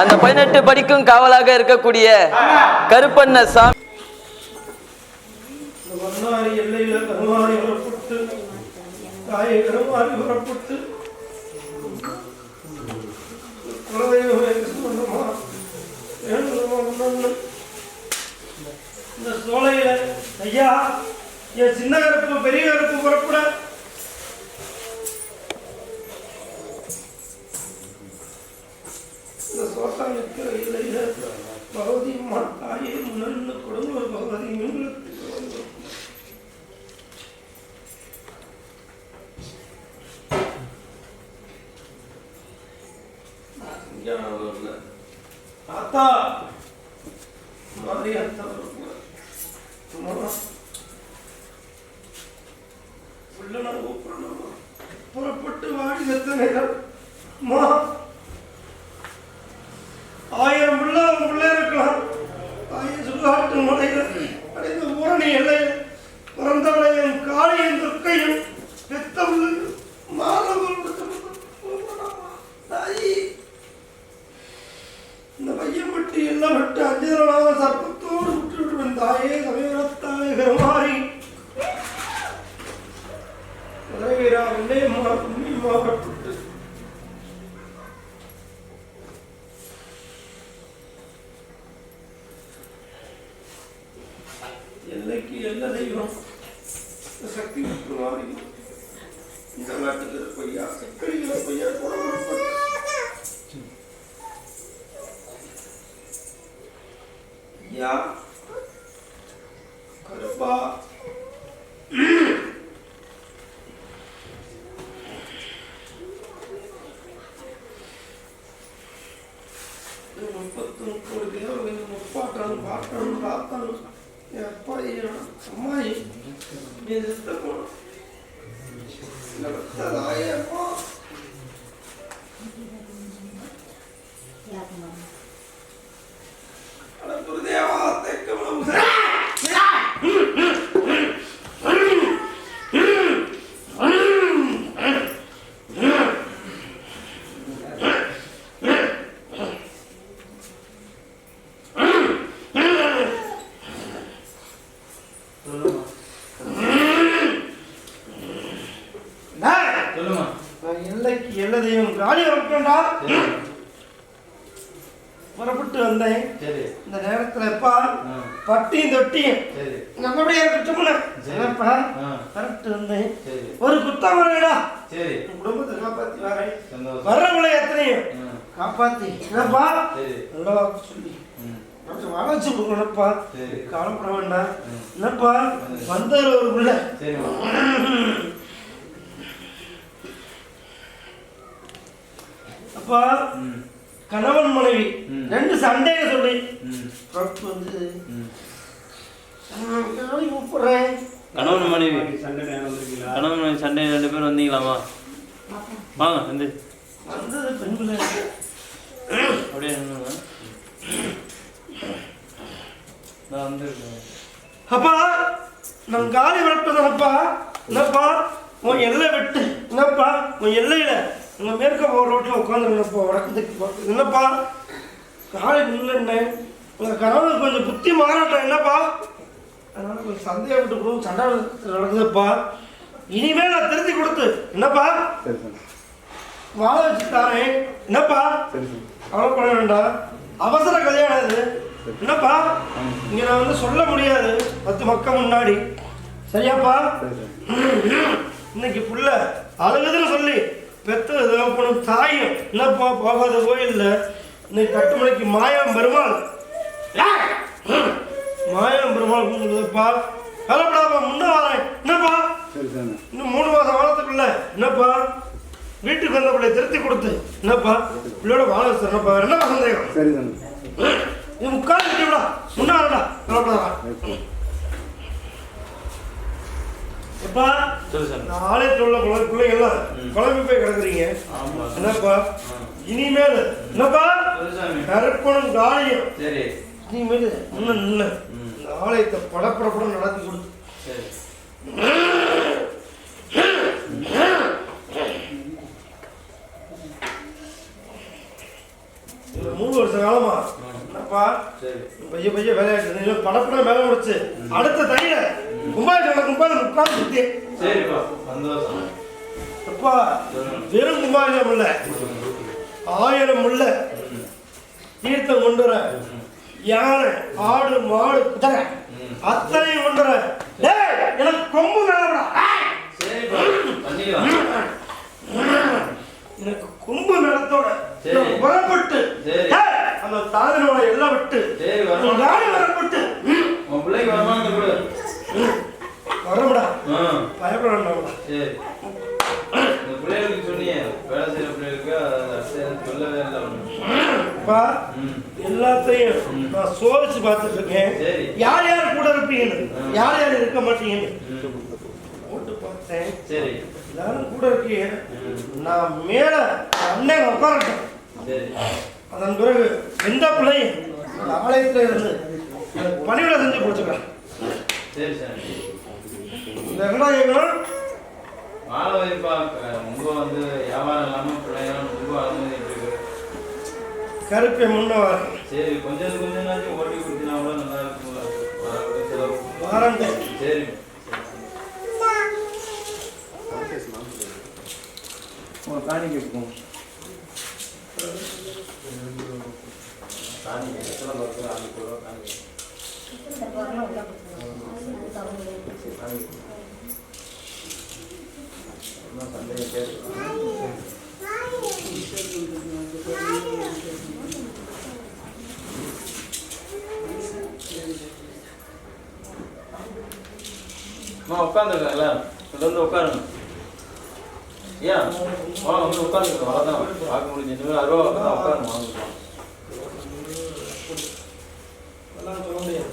அந்த பதினெட்டு படிக்கும் காவலாக இருக்கக்கூடிய கருப்பண்ண சாமி. இந்த சோலையில ஐயா என் சின்ன கருப்பு பெரிய கருப்பு புறப்பட சோட்டா பகவதி அம்மா தாயே முன்னொன்னு கொடுங்க பகவதி தாத்தா மாதிரி அத்தா உள்ள நான் கூப்பிடணும் புறப்பட்டு வாடி எத்தனை ஆயிரம் பிள்ளை அவன் பிள்ளை இருக்கலாம். தாயை சுடுகாட்டு மலையில அடைந்த ஊரணி எல்லை பிறந்தவளையும் என் துர்க்கையும் பெத்த பிள்ளையும் தாயி இந்த பையன்பட்டி எல்லாம் விட்டு அஞ்சலாக சர்ப்பத்தோடு விட்டு விடுவேன் தாயே சமயத்தாலே பெருமாறி. உதவிரா உள்ளே மா கும்மி மாறப்பட்டு எல்லைக்கு என்ன தெய்வம்? இந்த சக்தி பெருமாறி இந்த நாட்டுக்கு பையா சக்கரிக்கிற பையா குணப்பட்டு ஐயா கருப்பா? இந்த முப்பத்து முப்பது தேவர்கள் முப்பாட்டான் பாட்டான் தாத்தான் என் அப்பா என் அம்மாயி என் சித்த போனோம் தாயே அப்பா அட குருதேவா தெக்கமலம் சொல்லுமா நான் எல்லைக்கு எல்லை தெய்வம் காளி வரப்பேன்டா புறப்பட்டு வந்தேன். சரி. இந்த நேரத்துல எப்பா. பட்டியும் தொட்டியும். என்னப்பா? ஆ. கரெக்ட் வந்தேன். ஒரு குத்தம் வரடா. குடும்பத்தை காப்பாத்தி வரேன். வர்றவங்களை எத்தனையும். காப்பாத்தி. என்னப்பா? நல்லா சொல்லி? வளைச்சு கொடுக்கணும்ப்பா. கவலைப்பட வேண்டாம். என்னப்பா? வந்தவர் ஒரு பிள்ளை. அப்பா கணவன் மனைவி. ரெண்டு சண்டையை சொல்லி. வந்து கூப்பிடுறேன் கணவன் மனைவி. கணவன் மனைவி சண்டை ரெண்டு பேரும் வந்தீங்களாமா? வாங்க வந்து. வந்தது பெண் பிள்ளை அப்படியே. நான் வந்து அப்பா நான் காலி வளர்ப்பதனப்பா என்னப்பா உன் எல்லை விட்டு. என்னப்பா உன் எல்லையில. உங்க மேற்க போகிற ரோட்டில் உட்காந்துருங்கப்பா வடக்கு என்னப்பா? காலை நின்று உங்க கணவனுக்கு கொஞ்சம் புத்தி மாறாட்டம் என்னப்பா? அதனால கொஞ்சம் சந்தேகம் விட்டு கூட சண்டை நடக்குதுப்பா. இனிமேல் நான் திருத்தி கொடுத்து என்னப்பா? வாழ வச்சு தாரேன். என்னப்பா? சார் கவலைப்பட வேண்டாம். அவசர கல்யாணம் இது என்னப்பா? இங்க நான் வந்து சொல்ல முடியாது. பத்து மக்கள் முன்னாடி. சரியாப்பா? சரி சார். இன்னைக்கு புள்ள அழுகுதுன்னு சொல்லி பெத்த தகப்பனும் தாயும் என்னப்பா போகாத கோயில்ல இன்னைக்கு கட்டுமலைக்கு மாயம் பெருமாள்! மாயம் பெருமாள் கூப்பிடுதுப்பா கவலைப்படாம முன்ன வரேன் என்னப்பா? இன்னும் மூணு மாதம் வாழத்துக்குள்ள. என்னப்பா? வீட்டுக்கு வந்த பிள்ளை திருத்தி கொடுத்து. என்னப்பா? பிள்ளையோட வாழ என்னப்பா வேற என்ன சந்தேகம்? சரி நீ முக்கால் விட்டா முன்னாடா கவலைப்படாதா சார் இந்த ஆலயத்தில் உள்ள குழந்தை பிள்ளைங்கள்லாம் குழம்பு போய் கிடக்குறீங்க. என்னப்பா? இனிமேல். என்னப்பா? காளியும் சரி. இனிமேல் இன்னும் ம். இந்த ஆலயத்தை படப்படப்படம் நடத்தி கொடுத்து. மூணு ஒரு வருஷ காலமா? என்னப்பா? சரி. பைய பைய வேலையாட்டு. நீ படப்பட வேலை முடிச்சு அடுத்த தையில கும்பாபிஷேகம் கும்பாபிஷேகம் உட்கார்ந்து சுத்தி. சரிப்பா சந்தோஷம். அப்பா வெறும் கும்பாபிஷேகம் இல்ல. ஆயிரம் முள்ள தீர்த்தம் கொண்டு வர யானை ஆடு மாடு குதிரை அத்தனையும் கொண்டு வர டேய் எனக்கு கொம்பு பண்ணிக்கலாம். எனக்கு கொம்பு மேலத்தோட புறப்பட்டு அந்த தாதனோட எல்லாம் விட்டு சரி வரமா யானை வரப்பட்டு ம், உன் பிள்ளைக்கு வரமான்னு கொடு ம், வரமுடா ஆ பயப்பட வேண்டாம்டா சரி இந்த பிள்ளைகளுக்கு சொன்னியே வேலை செய்யற பிள்ளைகளுக்கு அது அடுத்த சொல்லவே இல்லை. அப்பா எல்லாத்தையும் நான் சோதிச்சு பார்த்துட்டு இருக்கேன். யார் யார் கூட இருப்பீங்கன்னு. யார் யார் இருக்க மாட்டீங்கன்னு. போட்டு பார்த்தேன். சரி. எல்லாரும் கூட இருக்கீங்க. நான் மேல அண்ணன் உட்காரட்டும். சரி. அதன் பிறகு எந்த அந்த ஆலயத்துல இருந்து பணிவிட செஞ்சு கொடுத்துக்கிறேன். சரி சார். இந்த என்னடா மாலை வைப்பா ரொம்ப வந்து வியாபாரம் இல்லாம பிள்ளைங்க ரொம்ப அனுமதிட்டு இருக்கு. கருப்பை முன்ன வர சரி கொஞ்சம் கொஞ்சம் நாச்சும் ஓட்டி கொடுத்தீங்கன்னா கூட நல்லா வாரண்டே சரி. உங்க காணிக்கை போகும் காணிக்கை எத்தனை பக்கம் அஞ்சு ரூபா உட்காந்துருக்கேன் எல்லாரும் தொடர்ந்து உட்காருங்க. ஏன்? வா வந்து உட்காந்துருக்கோம் அவ்வளோதான் பார்க்க முடிஞ்சு இன்னும் அறுபா தான் உட்காருங்க. வாங்க அதெல்லாம் சொல்ல முடியாது